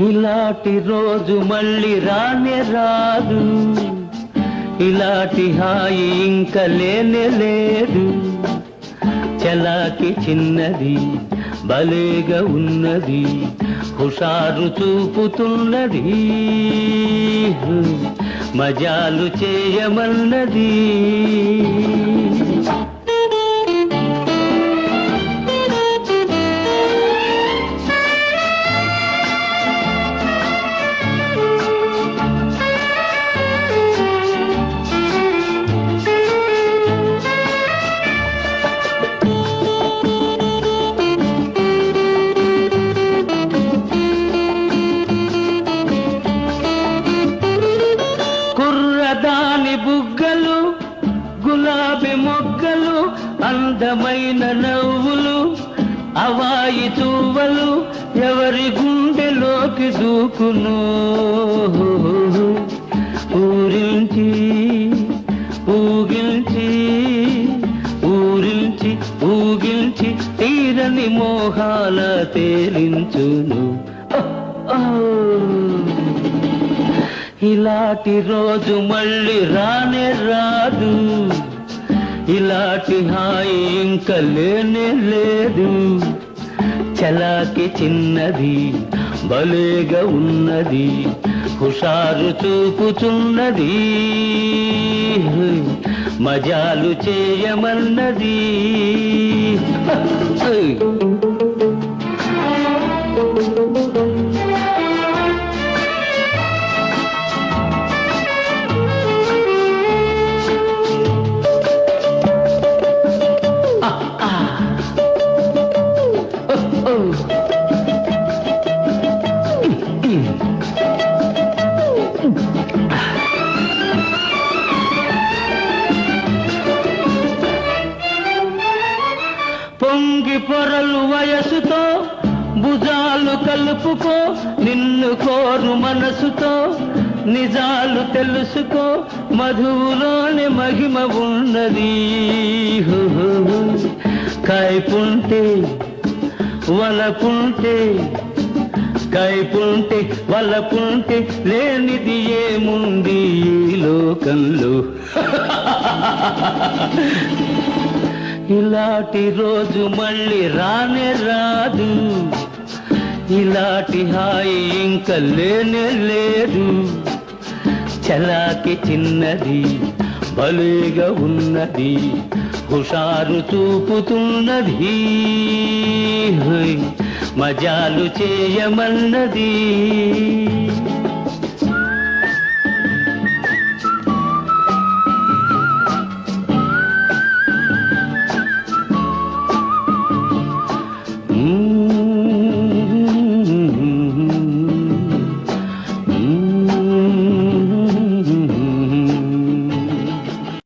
ఇలాంటి రోజు మళ్ళీ రానే రాదు. ఇలాంటి హాయి ఇంక లేనే లేదు. చలాకి చిన్నది భలేగా ఉన్నది హుషారు చూపుతున్నది మజాలు చేయమన్నది. అందమైన నవ్వులు అవాయి తువ్వలు ఎవరి గుండెలోకి దూకును? ఊరించి ఊగించి ఊరించి ఊగించి తీరని మోహాల తేలించును. ఇలాంటి రోజు మళ్ళీ రానే రాదు. ఇలాంటి హాయి ఇంక లేనే లేదు. చలాకి చిన్నది భలేగా ఉన్నది హుషారు చూపుచున్నది. మజాలు చేయమన్నది. పొంగి పొరలు వయసుతో భుజాలు కలుపుకో నిన్ను కోరు మనసుతో నిజాలు తెలుసుకో మధువులోని మహిమ ఉన్నది. కాయపుంటే వలపుంటే కైపుంటే వలపుంటే లేనిది ఏముంది ఈ లోకంలో? ఇలాంటి రోజు మళ్ళీ రానే రాదు. ఇలాంటి హాయి ఇంక లేనే లేదు. చలాకి చిన్నది భలేగా ఉన్నది హుషారు చూపుతున్నది. హోయ్, మజాలు చేయమన్నది.